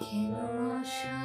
কেন আশা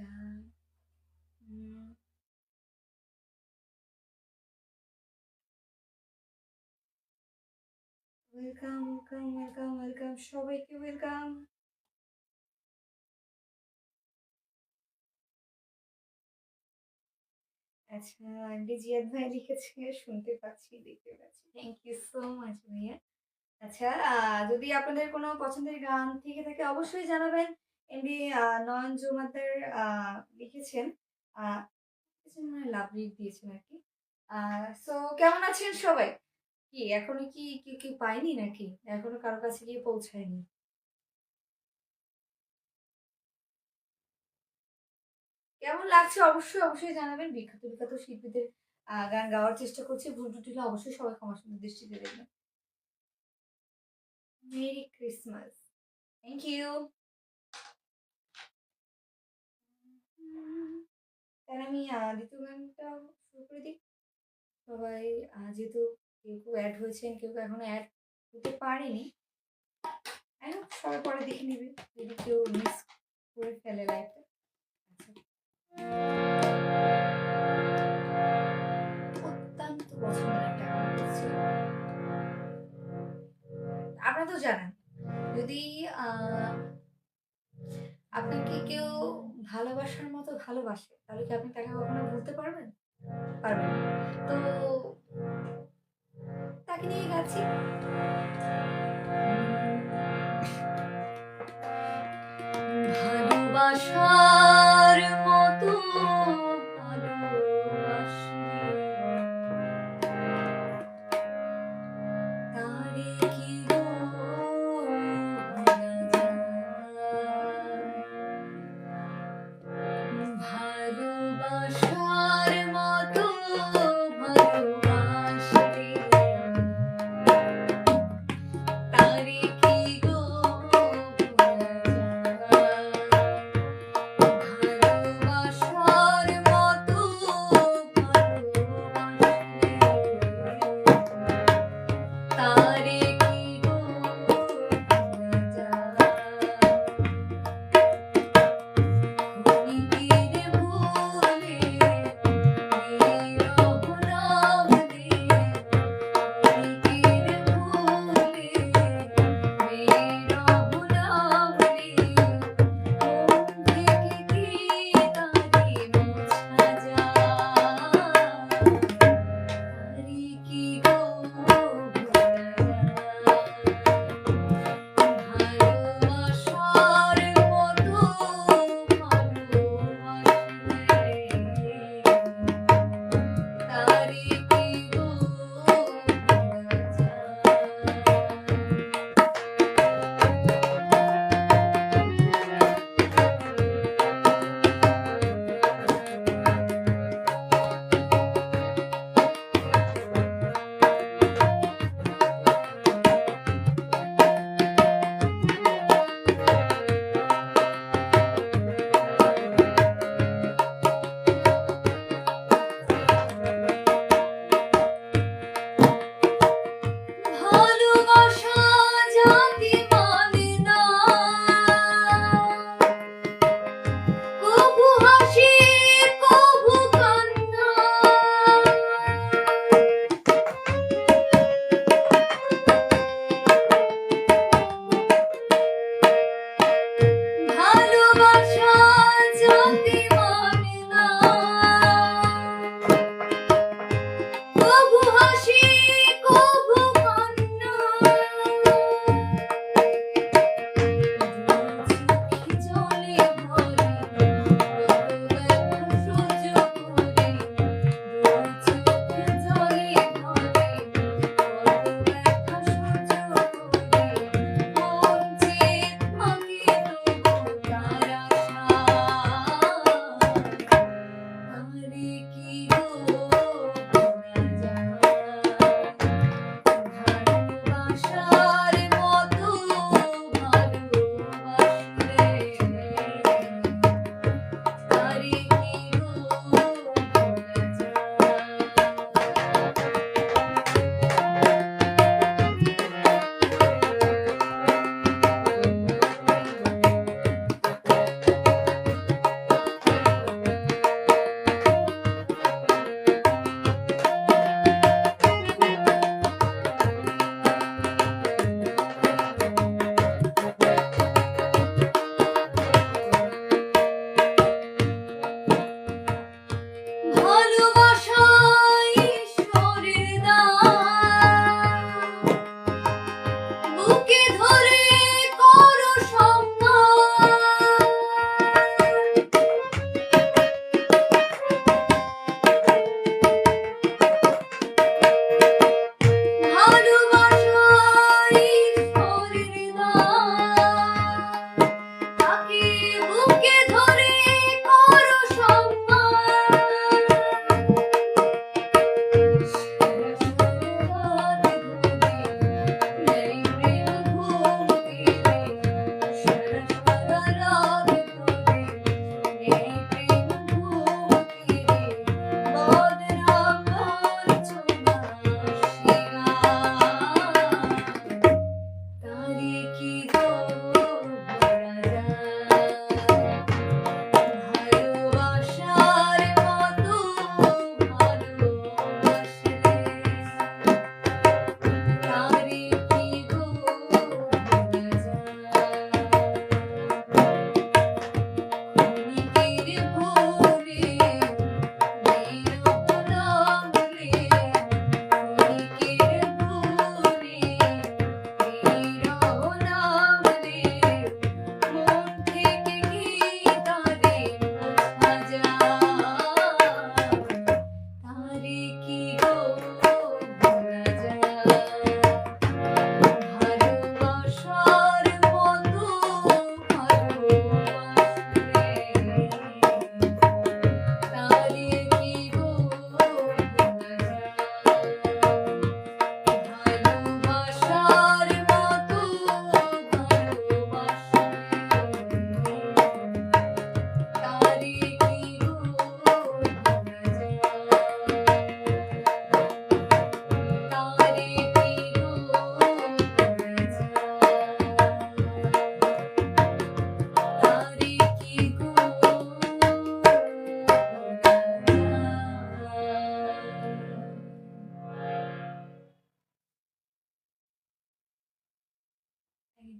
down. Mm. Welcome welcome welcome সবাইকে ওয়েলকাম আচ্ছা জিয়াদ ভাই লিখেছে, শুনতে পাচ্ছি, দেখতে পাচ্ছি থ্যাংক ইউ সো মাচ ভাইয়া আচ্ছা যদি আপনাদের কোনো পছন্দের গান থেকে থাকে, অবশ্যই জানাবেন এমনি নয়ন জমাদার লিখেছেন। মানে লাভ রিড দিয়েছেন আর কি সো কেমন আছেন সবাই? কি, এখনও কি কি কি পাইনি নাকি? এখনও কারও কাছে গিয়ে পৌঁছায়নি? কেমন লাগছে? অবশ্যই অবশ্যই জানাবেন। বিখ্যাত বিখ্যাত শিল্পীদের গান গাওয়ার চেষ্টা করছি। ভুল টুটি অবশ্যই সবাই ক্ষমা সুন্দর দৃষ্টিতে দেখবেন। Merry Christmas. থ্যাংক ইউ তাহলে আমি দ্বিতীয় গানটা শুরু করে দিই। সবাই যেহেতু কেউ কেউ অ্যাড হয়েছেন, কেউ এখনও অ্যাড হতে পারেনি। সবাই পরে দেখে নেবে যদি কেউ মিস করে ফেলে লাইফটা অত্যন্ত পছন্দের একটা আপনারা তো জানেন। যদি আপনাকে কেউ ভালোবাসার মতো ভালোবাসে, তাহলে কি আপনি তাকে কখনো ভুলতে পারবেন? পারবেন তো তাকে নিয়ে গেছি। ভালোবাসার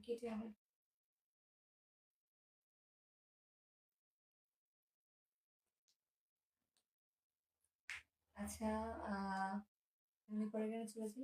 এটাই আমার আচ্ছা আমি পরে গানে চলে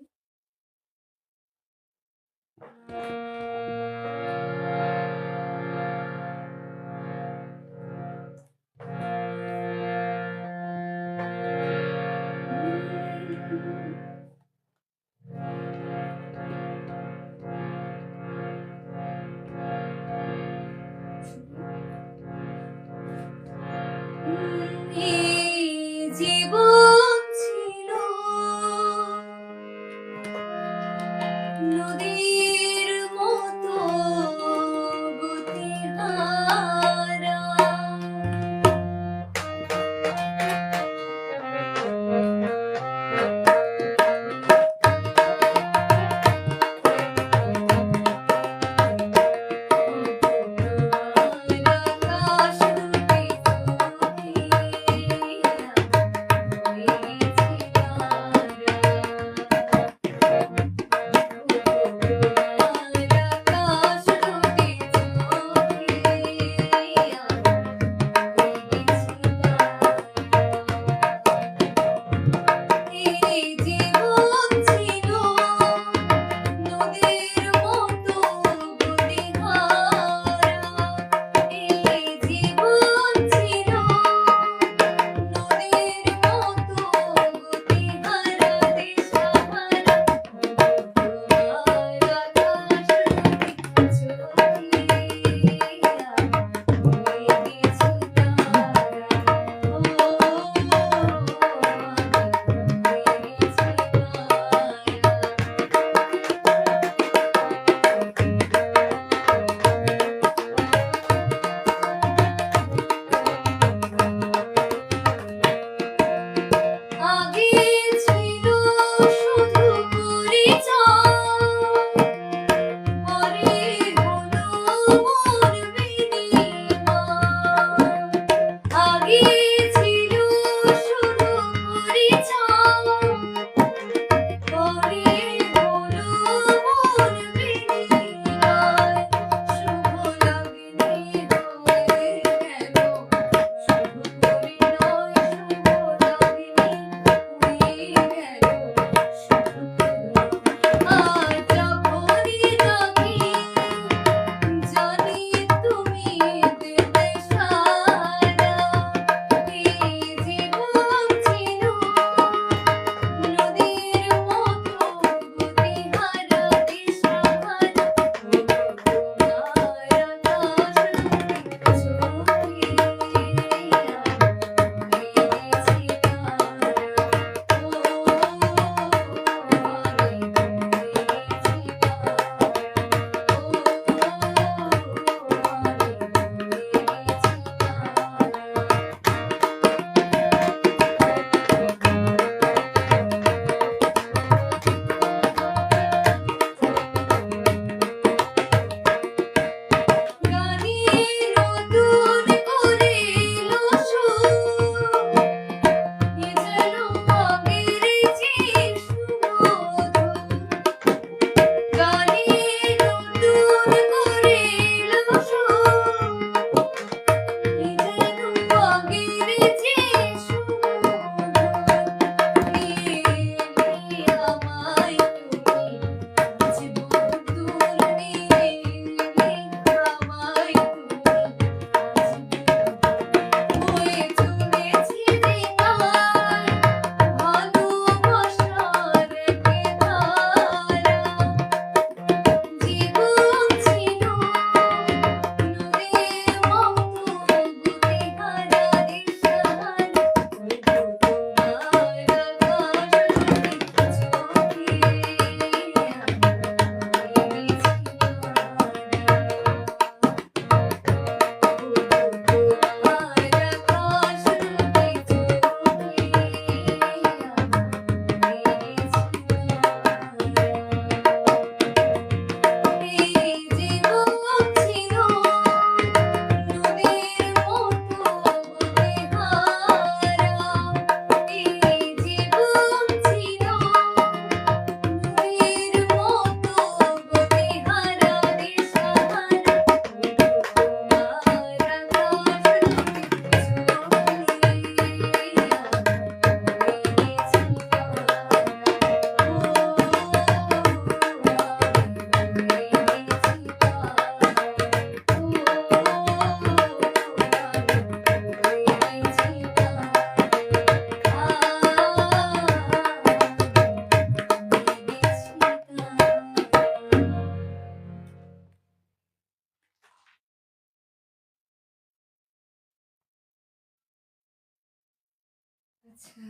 আচ্ছা।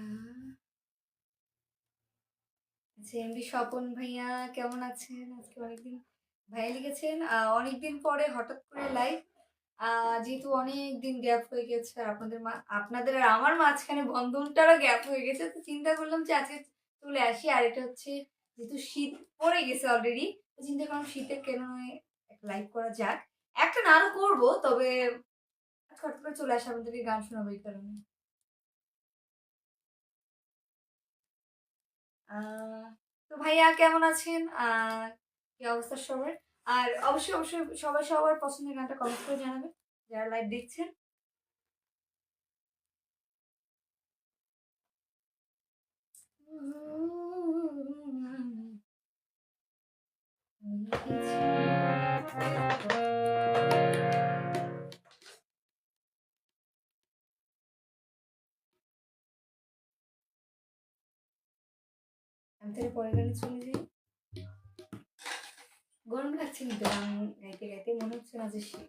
এমডি স্বপন ভাইয়া কেমন আছেন? আজকে অনেকদিন ভাইয়া লিখেছেন। অনেকদিন পরে হঠাৎ করে লাইভ যেহেতু অনেক গ্যাপ হয়ে গেছে আপনাদের আপনাদের আর আমার মাঝখানে বন্ধনটারও গ্যাপ হয়ে গেছে, তো চিন্তা করলাম যে আজকে চলে আসি। আর এটা হচ্ছে যেহেতু শীত পড়ে গেছে অলরেডি তো চিন্তা করলাম শীতের কেন লাইভ করা যাক। একটা না করব, তবে হঠাৎ করে চলে আসে আপনাদেরকে গান শোনাবো এই কারণে। তো ভাইয়া কেমন আছেন? কি অবস্থা সবার? আর অবশ্যই অবশ্যই সবাই সবার পছন্দের গানটা কমেন্ট করে জানাবেন, যারা লাইভ দেখছেন। তাহলে পরের গানে চলে যাই। গরম লাগছে কিন্তু, গান গাইতে গাইতে মনে হচ্ছে না যে শীত।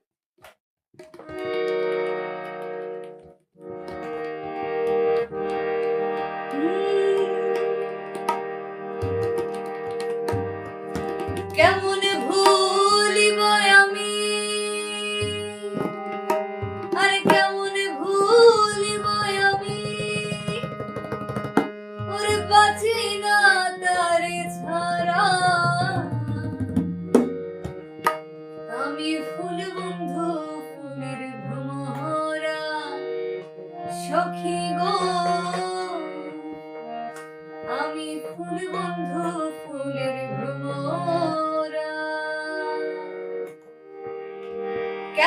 কেমন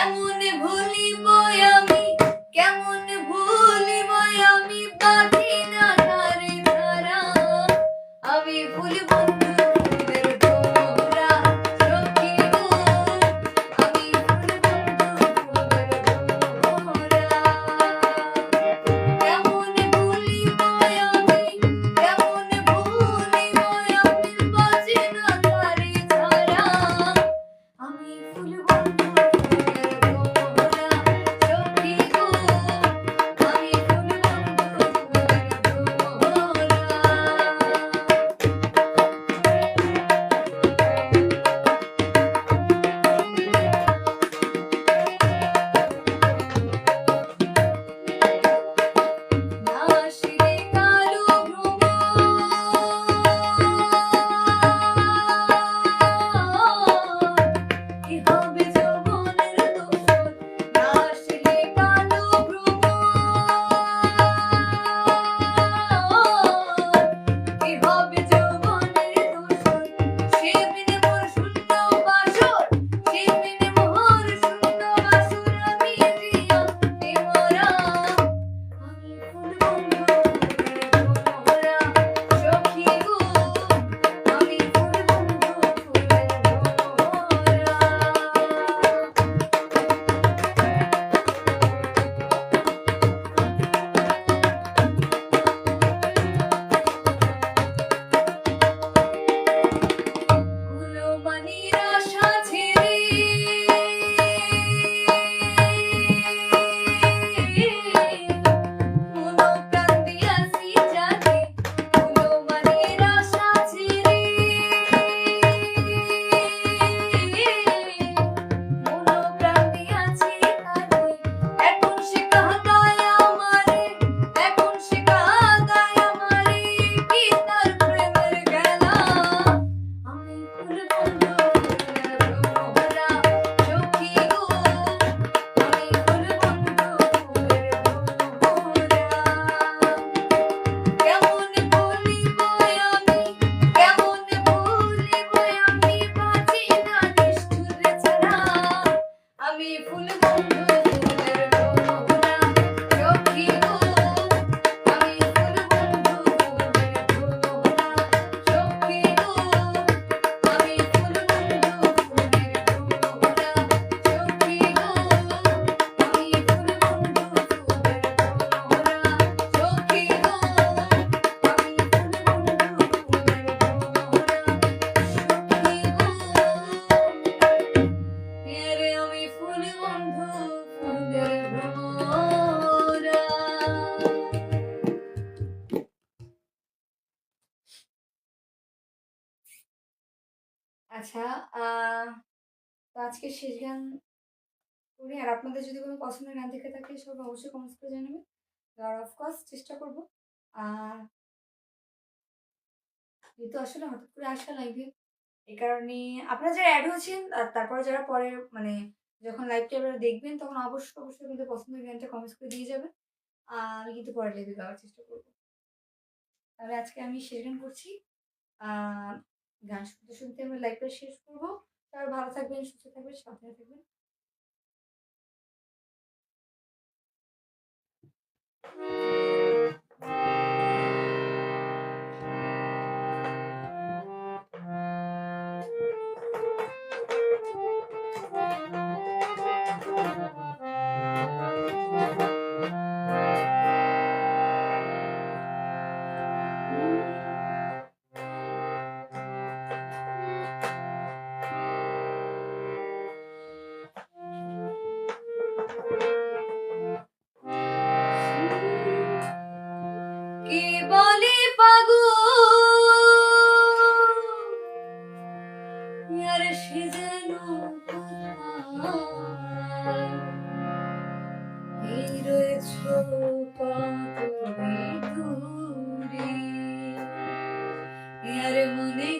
কেমন ভুলিব আমি? শেষ গান করি। আর আপনাদের যদি কোনো পছন্দের গান থেকে থাকে সবাই অবশ্যই কমেন্টস করে জানাবেন। আর অফ কোর্স চেষ্টা করব। আ যেহেতু আসলে হঠাৎ করে আসা লাইভে এই কারণে আপনারা যারা এড হয়েছেন আর তারপরে যারা পরে মানে যখন লাইভটা আপনারা দেখবেন তখন অবশ্যই, অবশ্যই কিন্তু পছন্দের গানটা কমেন্টস করে দিয়ে যাবেন। আমি কিন্তু পরের লাইভে গাওয়ার চেষ্টা করব। তাহলে আজকে আমি শেষ গান করছি। গান শুনতে, শুনতে আমরা লাইভটা শেষ করব। সবাই ভালো থাকবেন, সুস্থ থাকবেন, সাবধানে থাকবেন। কে আর মনে